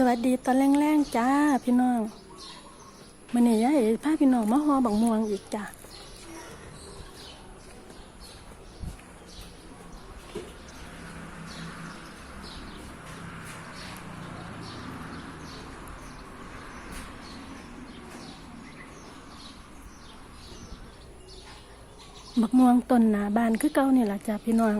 สวัสดีตอนแรงๆจ้าพี่น้องมันนี่ยายพาพี่น้องมาหอบักม่วงอีกจ้าบักม่วงต้นหนาบานคือเก่านี่แหละจ้าพี่น้อง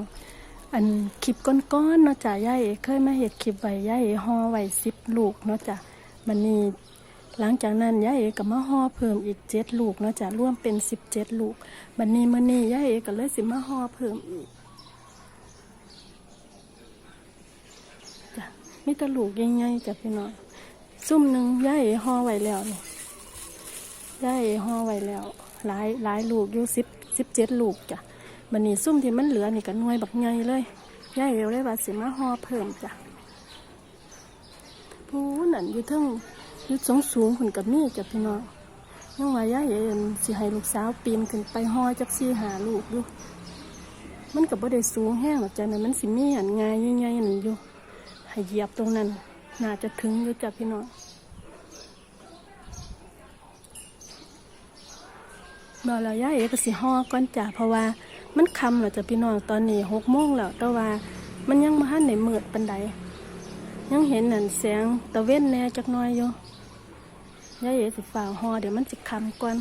อันคลิปก้อนๆเนาะจ้ะย่าเอเคยมาเห็ดคลิปไว้ย่าเอห่อไว้สิบลูกเนาะจ้ะมันนี้หลังจากนั้นย่าเอก็มาห่อเพิ่มอีกเจ็ดลูกเนาะจ้ะรวมเป็นสิบเจ็ดลูกมันนี้มันนี้ย่าเอก็เลยสิมาห่อเพิ่มอีกจ้ะมีแตลูกใหญ่ๆจ้ะพี่น้องซุ่มหนึ่งย่าเอห่อไว้แล้วเนี่ย่าเอห่อไว้แล้วหลายหลายลูกอยู่สิบสิบเจ็ดลูกจ้ะ บันนี้ซุ่มที่มันเหลือนี่ก็หน่วยบักใหญ่เลยย่ายเอวเลยว่าสิมาห่อเพิ่มจ้ะผู้นั่นอยู่ทั้งยู่สูงสูงๆคุณกับมีจ้ะพี่น้องยังว่าย่ายเอ็นสิให้ลูกสาวปีนขึ้นไปห่อจักซี่หาลูกอยู่มันกับบ่ได้สูงแห้งหรอกจ้ะนะมันสิมีอันงายใหญ่ๆนั่นอยู่ให้เหยียบตรงนั้นน่าจะถึงอยู่จ้ะพี่น้องบอแล้วย่าเอ๋ก็สิห่อก่อนจ้ะเพราะว่า มันคำแล้วจ้ะพี่น้องตอนนี้หกโมงแล้วแต่ว่ามันยังมาหันในมืดปันใดยังเห็นนั่นแสงตะเว้นแน่จักน้อยอยู่ย่าเอ๋สิฝ่าหอเดี๋ยวมันจะคำก่อน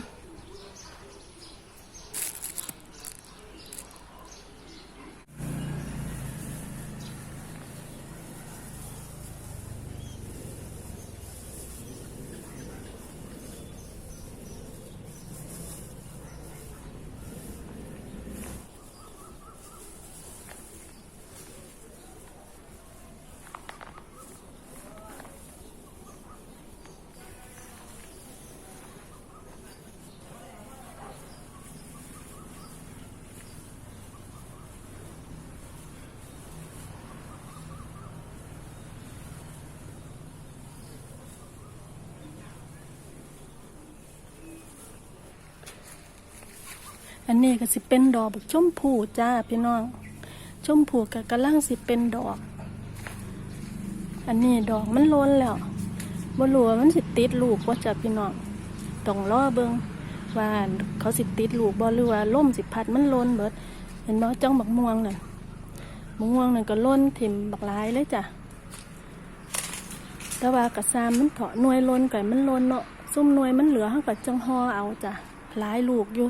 อันนี้ก็สิเป็นดอกบักชมพูจ้าพี่น้อง ชมพูกับกระลังสิเป็นดอก อันนี้ดอกมันล้นแล้วบ่รู้ว่ามันสิติดลูกว่าจ้าพี่น้องต้องรอเบิงว่าเขาสิติดลูกบ่หรือว่าล่มสิพัดมันล้นเบิด เห็นบ่จ้องบักม่วงน่ะบักม่วงนั่นก็ล้นถิ่มบักลายเลยจ้ะแต่ว่ากระซามมันเถาะหน่วยล้นก่มันล้นเนาะซุ่มหน่วยมันเหลือเฮาก็จังห่อเอาจ้ะหลายลูกอยู่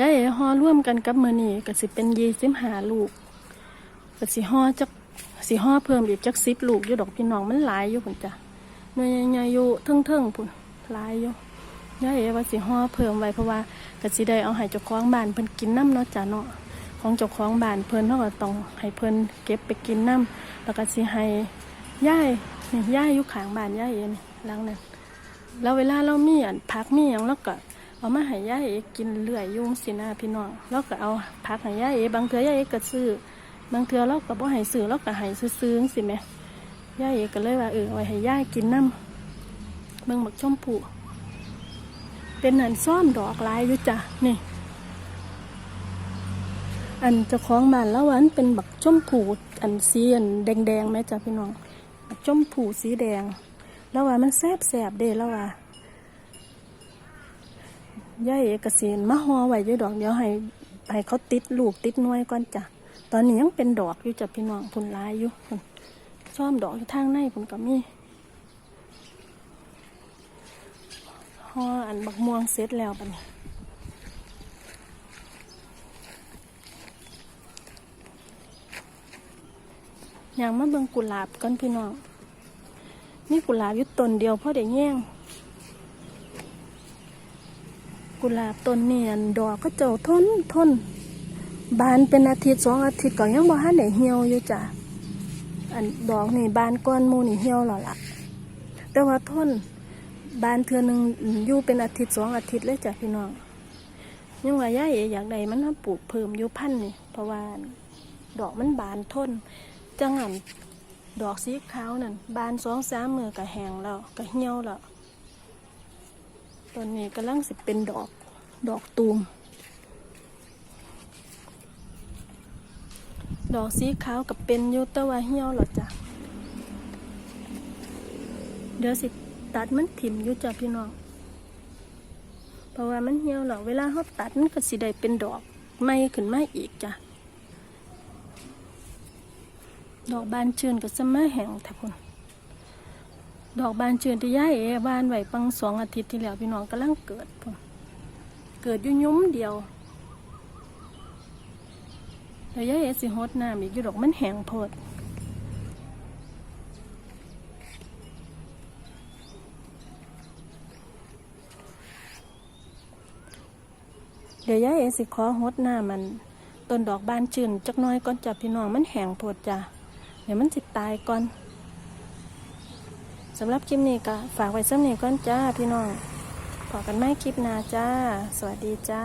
ยายเอ๋ห่อร่วมกันกับมือนี่ก็สิเป็นยี่สิบห้าลูกก็สิห่อจักสิห่อเพิ่มอีกจักสิบลูกอยู่ดอกพี่น้องมันหลายอยู่พุ่นจ้ะหน่วยใหญ่ๆอยู่เทิงๆพุ่นหลายอยู่ยายเอ๋ว่าสิห่อเพิ่มไว้เพราะว่าก็สิได้เอาให้เจ้าของบ้านเพิ่นกินน้ำเนาะจ้ะเนาะของเจ้าของบ้านเพิ่นเขาก็ต้องให้เพิ่นเก็บไปกินน้ำแล้วก็สิให้ยายนี่ยายอยู่ขางบ้านยายเอ๋นี่หลังนั้นแล้วเวลาเรามีอันพักมีอย่างแล้วก็ เอามาให้ย่าเอกินเลื่อยยุ่งสินะพี่น้องแล้วก็เอาผักให้ย่าเอบางเทื่อย่าเอก็ซื้อบางเทื่อเราก็บ่ให้ซื้อเราก็ให้ซื้อๆสิแม่ย่าเอก็เลยว่าเออไว้ให้ย่ากินน้ำเบิ่งบักชมพูเป็นอันซ่อมดอกลายอยู่จ้ะนี่ อันเจ้าของบ้านแล้ววาอันเป็นบักชมพูอันสีอันแดงๆไหมจ้ะพี่น้องบักชมพูสีแดงแล้วว่ามันแซ่บเด้แล้วว่า ย่าเอกเกษนมาห่อไว้อยู่ดอกเดียวให้ให้เขาติดลูกติดน่วยก่อนจ้ะตอนนี้ยังเป็นดอกอยู่จ้ะพี่น้องพุ่นลายอยู่พุนซ่อมดอกอยู่ทางในพุ่นก็มีห่ออันบักม่วงเสร็จแล้วบัดนี้อย่างมาเบิ่งกุหลาบก่อนพี่น้องมีกุหลาบอยู่ต้นเดียวพอได้แย่ง กุหลาบต้นเนี่ยดอกก็เจ้าทนทนบานเป็นอาทิตย์สองอาทิตย์ก็ยังบ่ทันได้เหี่ยวอยู่จ้ะอันดอกนี่บานก้อนมูนี่เหี่ยวแล้วล่ะ แต่ว่าทนบานเทือหนึงอยู่เป็นอาทิตย์สองอาทิตย์เลยจ้ะพี่น้องยังว่าย่าเอ๋อยากได้มันมาปลูกเพิ่มอยู่พันนี่เพราะว่าดอกมันบานทนจังหันดอกสีขาวนั่นบานสองสามมือก็แห้งแล้วก็เหี่ยวแล้ว ตอนนี้กำลังสิเป็นดอกดอกตูม ดอกสีขาวกับเป็นยูต่ว่าเหี่ยวหรอจ้ะ เดี๋ยวสิตัดมันถิ่มอยู่จ้ะพี่น้องเพราะว่ามันเหี่ยวแล้วเวลาเขาตัดมันก็สิได้เป็นดอกไม่ขึ้นมาอีกจ้ะ ดอกบานชื่นก็จะมาแห้งแท้พุ่น ดอกบานเชื่นที่ย่าเอบานไหวปังสองอาทิตย์ที่แล้วพี่น้องกำลังเกิดพุ่นเกิดยู่ยุ้มเดียวแล้วย่าเอสิฮดน้ำอีกอยู่ดอกมันแห้งโพดเดี๋ยวยายเอสิขอฮดหน้ามันต้นดอกบานจืนจักน้อยก่อนจ้ะพี่น้องมันแห้งโพดจ้ะเดี๋ยวมันสิตายก่อน สำหรับคลิปนี้ก็ฝากไว้สักนี้ก่อนจ้าพี่น้องพอกันไม่คลิปหน้าจ้า สวัสดีจ้า